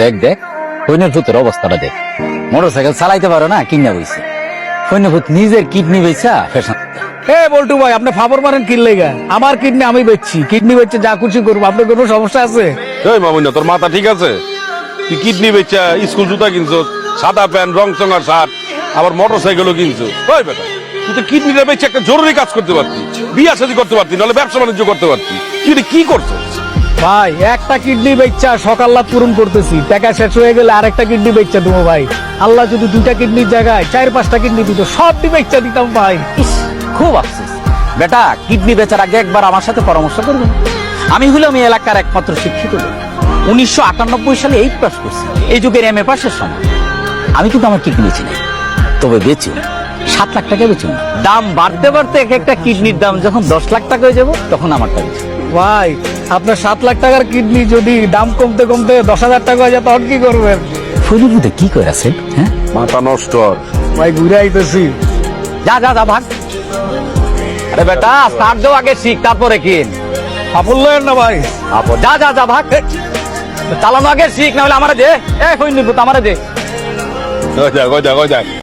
দেখ দেখ কইনের ভূতের অবস্থাটা দেখ। মোটরসাইকেল চালাইতে পারো না কিনা বইছে। কইনের ভূত নিজের কিডনি বেচা ফ্যাশন এ বল্টু ভাই আপনি ফাবর মারেন কিনলে গা আমার কিডনি আমি বেচছি কিডনি বেচছে যা খুশি করব আপনার কোনো সমস্যা আছে? এই মামুনা তোর মাথা ঠিক আছে? তুই কিডনি বেচা স্কুল জুতা কিনছো সাদা প্যান্ট রং চঙার শার্ট আবার মোটর সাইকেলও কিনছো ওই বেটা তুই তো কিডনিটা বেচে একটা জরুরি কাজ করতে পারতি। বিয়া শাদী করতে পারতি নাহলে ব্যবসা বাণিজ্য করতে পারতি। তুই কি করছ ভাই, একটা কিডনি বেচা সকাল রাত পূরণ করতেছি। টাকা শেষ হয়ে গেলে আরেকটা কিডনি বেচা দেবো ভাই। আল্লাহ যদি দুইটা কিডনির জায়গায় চার পাঁচটা কিডনি দিত সবটি বেচা দিতাম ভাই। খুব আফসোস। বেটা, কিডনি বেচার আগে একবার আমার সাথে পরামর্শ করবে। আমি হলাম এই এলাকার একমাত্র শিক্ষিত লোক। উনিশশো আটানব্বই সালে এইট পাস করছি। এই যুগের এম এ পাসের সময়। আমি কিন্তু আমার কিডনি চিনি তবে বেচুন সাত লাখ টাকা বেচুন। দাম বাড়তে বাড়তে এক একটা কিডনির দাম যখন দশ লাখ টাকা হয়ে যাব তখন আমারটা বেচুন। ভাই আপনার সাত লাখ টাকার কিডনি যদি দাম কমতে কমতে দশ হাজার টাকা হয়ে যায় তখন কি করবেন? মধ্যে কি করে আছেন হ্যাঁ? মাথা নষ্ট ভাই ঘুরে আইতেছি। যা যা যা ভাগ। আরে বেটা স্টার্ট দাও আগে শিখ তারপরে কিন। সাফল্য না ভাই। আপো যা যা যা ভাগ। চালানো আগে শিখ না হলে আমারে দে। এ কই নিব আমারে দে। গজা গজা গজা।